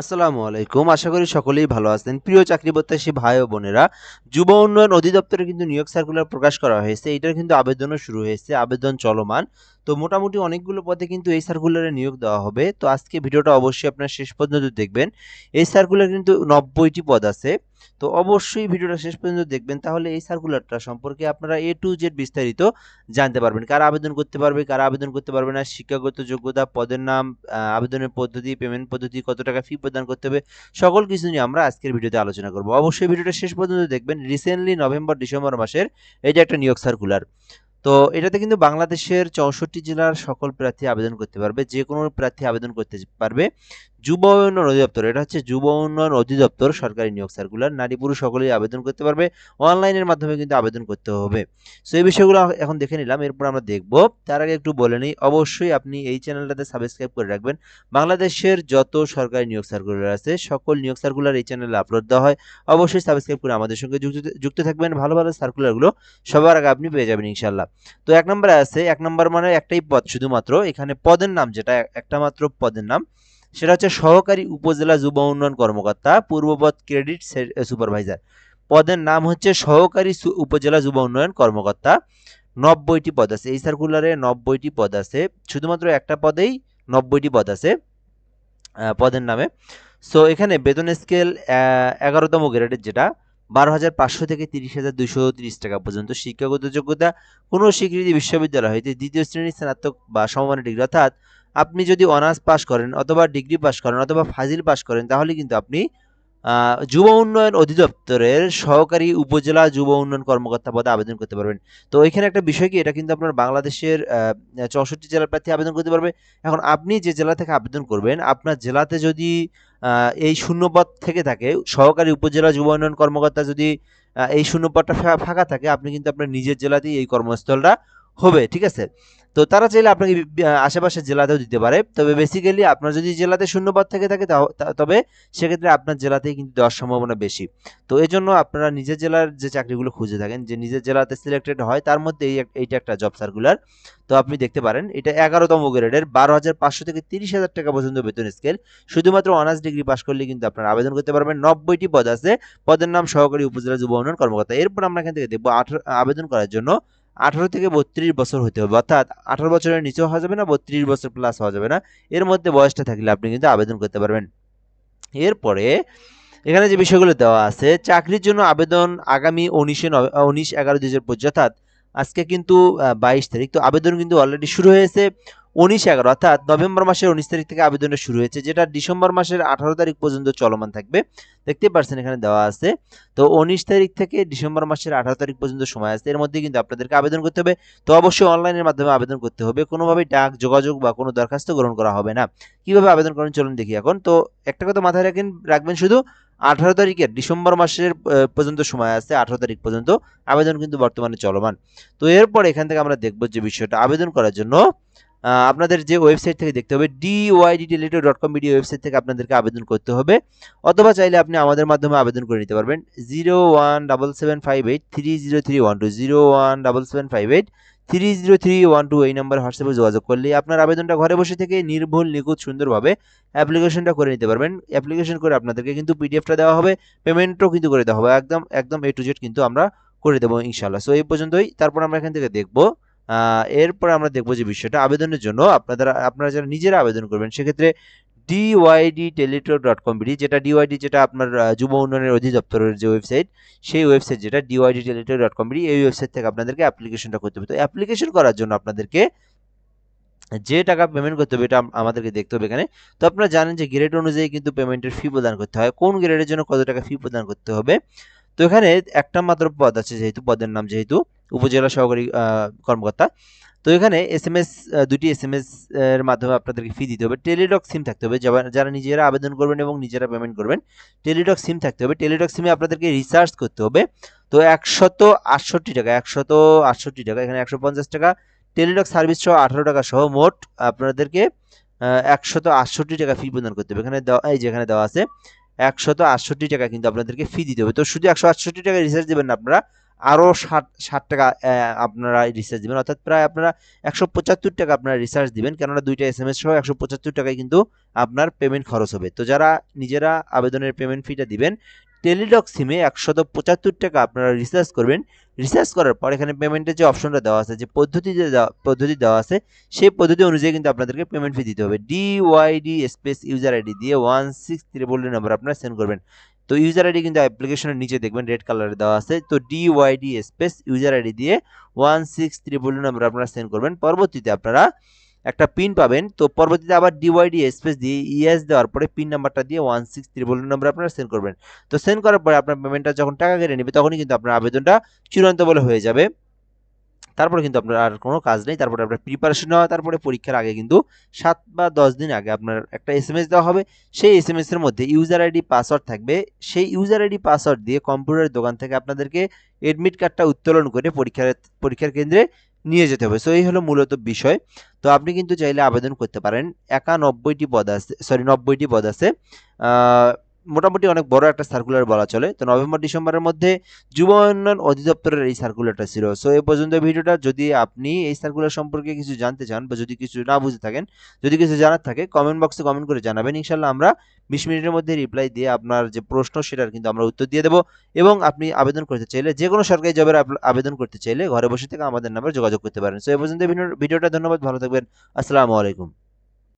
আসসালামু আলাইকুম। আশা করি সকলেই ভালো আছেন। প্রিয় চাকরি প্রত্যাশী ভাই ও বোনেরা, যুব উন্নয়ন অধিদপ্তরে কিন্তু নিয়োগ সার্কুলার প্রকাশ করা হয়েছে। এটার কিন্তু আবেদনও শুরু হয়েছে। আবেদন চলমান। তো মোটামুটি অনেকগুলো পদে কিন্তু এই সার্কুলারে নিয়োগ দেওয়া হবে। তো আজকে ভিডিওটা অবশ্যই আপনারা শেষ পর্যন্ত দেখবেন। এই সার্কুলার কিন্তু নব্বইটি পদ আছে। তো অবশ্যই ভিডিওটা শেষ পর্যন্ত দেখবেন, তাহলে এই সার্কুলারটা সম্পর্কে আপনারা এ টু জেড বিস্তারিত জানতে পারবেন। কারা আবেদন করতে পারবে, কারা আবেদন করতে পারবে না, শিক্ষাগত যোগ্যতা, পদের নাম আবেদনের পদ্ধতি পেমেন্ট পদ্ধতি, কত টাকা ফি প্রদান করতে হবে, সকল কিছু নিয়ে আমরা আজকের ভিডিওতে আলোচনা করব। অবশ্যই ভিডিওটা শেষ পর্যন্ত দেখবেন। রিসেন্টলি নভেম্বর ডিসেম্বর মাসের এটা একটা নিয়োগ সার্কুলার তো এটাতে কিন্তু বাংলাদেশের চৌষট্টি জেলার সকল প্রার্থী আবেদন করতে পারবে যে কোনো প্রার্থী আবেদন করতে পারবে। যুব উন্নয়ন অধিদপ্তর, এটা হচ্ছে যুব উন্নয়ন অধিদপ্তর, সরকারি নিয়োগ সার্কুলার নারী পুরুষ সকলেই আবেদন করতে পারবে অনলাইনের মাধ্যমে কিন্তু আবেদন করতে হবে। সো এই বিষয়গুলো এখন দেখে নিলাম, এরপর আমরা দেখব। তার আগে একটু বলে নিই, অবশ্যই আপনি এই চ্যানেলটাতে সাবস্ক্রাইব করে রাখবেন। বাংলাদেশের যত সরকারি নিয়োগ সার্কুলার আছে, সকল নিয়োগ সার্কুলার এই চ্যানেলে আপলোড দেওয়া হয়। অবশ্যই সাবস্ক্রাইব করে আমাদের সঙ্গে যুক্ত যুক্ত থাকবেন, ভালো ভালো সার্কুলারগুলো সবার আগে আপনি পেয়ে যাবেন ইনশাল্লাহ তো এক নম্বরে আছে, এক নম্বর মানে একটাই পদ শুধুমাত্র, এখানে পদের নাম যেটা, একটা মাত্র পদের নাম। সেটা হচ্ছে সহকারী উপজেলা যুব উন্নয়ন কর্মকর্তা পূর্বপদ ক্রেডিট সুপারভাইজার পদের নাম হচ্ছে সহকারী উপজেলা যুব উন্নয়ন কর্মকর্তা। নব্বইটি পদ আছে। এই সার্কুলারে নব্বইটি পদ আছে। শুধুমাত্র একটা পদেই নব্বইটি পদ আছে পদের নামে। সো এখানে বেতন স্কেল এগারোতম গ্রেডের যেটা, বারো হাজার পাঁচশো থেকে তিরিশ হাজার দুশো তিরিশ টাকা পর্যন্ত। শিক্ষাগত যোগ্যতা, কোনো স্বীকৃতি বিশ্ববিদ্যালয় হইতে দ্বিতীয় শ্রেণির স্নাতক বা সমমানের ডিগ্রি, অর্থাৎ আপনি যদি অনার্স পাস করেন অথবা ডিগ্রি পাস করেন অথবা ফাজিল পাস করেন, তাহলে কিন্তু আপনি যুব উন্নয়ন অধিদপ্তরের সহকারী উপজেলা যুব উন্নয়ন কর্মকর্তা পদে আবেদন করতে পারবেন। তো এখানে একটা বিষয় কি, এটা কিন্তু আপনার বাংলাদেশের চৌষট্টি জেলার প্রার্থী আবেদন করতে পারবে। এখন আপনি যে জেলা থেকে আবেদন করবেন, আপনার জেলাতে যদি এই শূন্যপদ থেকে থাকে, সহকারী উপজেলা যুব উন্নয়ন কর্মকর্তা যদি এই শূন্যপদটা ফাঁকা থাকে, আপনি কিন্তু আপনার নিজের জেলাতেই এই কর্মস্থলটা হবে, ঠিক আছে? তো তারা চাইলে আপনাকে আশেপাশের জেলাতেও দিতে পারে। তবে বেসিক্যালি আপনার যদি জেলাতে শূন্যপদ থেকে থাকে তবে সেক্ষেত্রে আপনার জেলাতেই কিন্তু দেওয়ার সম্ভাবনা বেশি। তো এই জন্য আপনারা নিজের জেলার যে চাকরিগুলো খুঁজে থাকেন, যে নিজের জেলাতে সিলেক্টেড হয়, তার মধ্যে এই এইটা একটা জব সার্কুলার তো আপনি দেখতে পারেন, এটা এগারোতম গ্রেডের বারো হাজার পাঁচশো থেকে তিরিশ হাজার টাকা পর্যন্ত বেতন স্কেল শুধুমাত্র অনার্স ডিগ্রি পাস করলে কিন্তু আপনারা আবেদন করতে পারবেন। নব্বইটি পদ আছে, পদের নাম সহকারী উপজেলা যুব উন্নয়ন কর্মকর্তা। এরপর আমরা এখান থেকে দেখব আবেদন করার জন্য আঠারো থেকে বত্রিশ বছর হতে হবে। অর্থাৎ আঠারো বছরের নিচেও হওয়া যাবে না, বত্রিশ বছর প্লাস হওয়া যাবে না। এর মধ্যে বয়সটা থাকলে আপনি কিন্তু আবেদন করতে পারবেন। এরপরে এখানে যে বিষয়গুলো দেওয়া আছে, চাকরির জন্য আবেদন আগামী উনিশে উনিশ এগারো দুই হাজার অর্থাৎ আজকে কিন্তু বাইশ তারিখ। তো আবেদন কিন্তু অলরেডি শুরু হয়েছে। উনিশ এগারো, অর্থাৎ নভেম্বর মাসের উনিশ তারিখ থেকে আবেদনটা শুরু হয়েছে, যেটা ডিসেম্বর মাসের আঠারো তারিখ পর্যন্ত চলমান থাকবে। দেখতেই পারছেন এখানে দেওয়া আছে। তো উনিশ তারিখ থেকে ডিসেম্বর মাসের আঠারো তারিখ পর্যন্ত সময় আছে। এর মধ্যে কিন্তু আপনাদেরকে আবেদন করতে হবে। তো অবশ্যই অনলাইনের মাধ্যমে আবেদন করতে হবে। কোনোভাবেই ডাক, যোগাযোগ বা কোনো দরখাস্ত গ্রহণ করা হবে না। কীভাবে আবেদন করেন চলুন দেখি এখন। তো একটা কথা মাথায় রাখেন, রাখবেন শুধু আঠারো তারিখের ডিসেম্বর মাসের পর্যন্ত সময় আছে, আঠারো তারিখ পর্যন্ত আবেদন কিন্তু বর্তমানে চলমান। তো এরপর এখান থেকে আমরা দেখব যে বিষয়টা। আবেদন করার জন্য আপনাদের যে ওয়েবসাইট থেকে দেখতে হবে DYD Teletalk dot com video website থেকে আপনাদেরকে আবেদন করতে হবে। অথবা চাইলে আপনি আমাদের মাধ্যমে আবেদন করে নিতে পারবেন। Zero one double seven five eight three zero three one two zero one double seven five eight three zero three one two এই নাম্বার হোয়াটসঅ্যাপে যোগাযোগ করলে আপনার আবেদনটা ঘরে বসে থেকে নির্ভুল, নিখুঁত, সুন্দরভাবে অ্যাপ্লিকেশনটা করে নিতে পারবেন। অ্যাপ্লিকেশন করে আপনাদেরকে কিন্তু পিডিএফটা দেওয়া হবে, পেমেন্টও কিন্তু করে দেওয়া হবে। একদম একদম এ টু জেড কিন্তু আমরা করে দেবো ইনশাল্লাহ সো এই পর্যন্তই। তারপর আমরা এখান থেকে দেখব এরপর আমরা দেখব যে বিষয়টা। আবেদনের জন্য আপনাদের, আপনারা যারা নিজেরা আবেদন করবেন, সেক্ষেত্রে DYD Teletalk dot com BD যেটা ডিওয়াইডি যেটা আপনার যুব উন্নয়নের অধিদপ্তরের যে ওয়েবসাইট, সেই ওয়েবসাইট যেটা DYD Teletalk dot com BD এই ওয়েবসাইট থেকে আপনাদেরকে অ্যাপ্লিকেশনটা করতে হবে। তো অ্যাপ্লিকেশন করার জন্য আপনাদেরকে যে টাকা পেমেন্ট করতে হবে, এটা আমাদেরকে দেখতে হবে এখানে। তো আপনারা জানেন যে গ্রেড অনুযায়ী কিন্তু পেমেন্টের ফি প্রদান করতে হয়। কোন গ্রেডের জন্য কত টাকা ফি প্রদান করতে হবে? তো এখানে একটা মাত্র পদ আছে যেহেতু, পদের নাম যেহেতু। উপজেলা সহকারী কর্মকর্তা। তো এখানে এস এম এস দুটি এস এম এস এর মাধ্যমে আপনাদেরকে ফি দিতে হবে। টেলিডক সিম থাকতে হবে। যারা- নিজেরা আবেদন করবেন এবং নিজেরা পেমেন্ট করবেন টেলিডক সিম থাকতে হবে। টেলিডক সিমে আপনাদেরকে রিচার্জ করতে হবে। তো একশত আটষট্টি টাকা, একশত আটষট্টি টাকা, এখানে একশো পঞ্চাশ টাকা। টেলিডক সার্ভিস সহ আঠারো টাকা সহ মোট আপনাদেরকে একশত আটষট্টি টাকা ফি প্রদান করতে হবে। এখানে দেওয়া, এই যেখানে দেওয়া আছে, একশত আটষট্টি টাকা কিন্তু আপনাদেরকে ফি দিতে হবে। তো শুধু একশো আটষট্টি টাকা রিচার্জ দেবেন না আপনারা আরও ষাট ষাট টাকা আপনারা রিচার্জ দিবেন। অর্থাৎ প্রায় আপনারা একশো পঁচাত্তর টাকা আপনারা রিচার্জ দিবেন, কেননা দুইটা এস এম এস সহ একশো পঁচাত্তর টাকায় কিন্তু আপনার পেমেন্ট খরচ হবে। তো যারা নিজেরা আবেদনের পেমেন্ট ফিটা দিবেন টেলিডক সিমে একশত পঁচাত্তর টাকা আপনারা রিচার্জ করবেন। রিচার্জ করার পর এখানে পেমেন্টের যে অপশনটা দেওয়া আছে, যে পদ্ধতি যে পদ্ধতি দেওয়া আছে, সেই পদ্ধতি অনুযায়ী কিন্তু আপনাদেরকে পেমেন্ট ফি দিতে হবে। D YD space user ID দিয়ে ওয়ান সিক্স ত্রিবল নাম্বার আপনারা সেন্ড করবেন। তো ইউজার আইডি কিন্তু অ্যাপ্লিকেশনের নিচে দেখবেন রেড কালারে দেওয়া আছে। তো ডিওয়াইডি স্পেস ইউজার আইডি দিয়ে ওয়ান সিক্স ত্রিপল নাম্বার আপনারা সেন্ড করবেন। পরবর্তীতে আপনারা একটা পিন পাবেন। তো পরবর্তীতে আবার ডিওয়াইডি স্পেস দিয়ে ইএস দেওয়ার পরে পিন নাম্বারটা দিয়ে ওয়ান সিক্স ত্রিপল নাম্বার আপনারা সেন্ড করবেন। তো সেন্ড করার পরে আপনার পেমেন্টটা যখন টাকা কেটে নেবে, তখনই কিন্তু আপনার আবেদনটা চূড়ান্ত বলে হয়ে যাবে। তারপরে কিন্তু আপনার আর কোনো কাজ নেই। তারপরে আপনার প্রিপারেশন নেওয়া তারপরে পরীক্ষার আগে কিন্তু সাত বা দশ দিন আগে আপনার একটা এস দেওয়া হবে। সেই এস এর মধ্যে ইউজার আইডি পাসওয়ার্ড থাকবে। সেই ইউজার আইডি পাসওয়ার্ড দিয়ে কম্পিউটারের দোকান থেকে আপনাদেরকে এডমিট কার্ডটা উত্তোলন করে পরীক্ষার পরীক্ষার কেন্দ্রে নিয়ে যেতে হবে। সো এই হলো মূলত বিষয়। তো, আপনি কিন্তু চাইলে আবেদন করতে পারেন। একানব্বইটি পদ আছে সরি নব্বইটি পদ আছে। মোটামুটি অনেক বড় একটা সার্কুলার বলা চলে। তো নভেম্বর, ডিসেম্বরের মধ্যে যুব উন্নয়ন অধিদপ্তরের এই সার্কুলারটা ছিল। সো এই পর্যন্ত ভিডিওটা যদি আপনি এই সার্কুলার সম্পর্কে কিছু জানতে চান বা যদি কিছু না বুঝে থাকেন, যদি কিছু জানার থাকে কমেন্ট বক্সে কমেন্ট করে জানাবেন। ইনশাল্লাহ আমরা বিশ মিনিটের মধ্যে রিপ্লাই দিয়ে আপনার যে প্রশ্ন সেটার কিন্তু আমরা উত্তর দিয়ে দেবো এবং আপনি আবেদন করতে চাইলে যে কোনো সরকারি জবের আবেদন করতে চাইলে ঘরে বসে থেকে আমাদের নাম্বার যোগাযোগ করতে পারেন। সো এই পর্যন্ত ভিডিও- ভিডিওটা ধন্যবাদ, ভালো থাকবেন। আসসালামু আলাইকুম।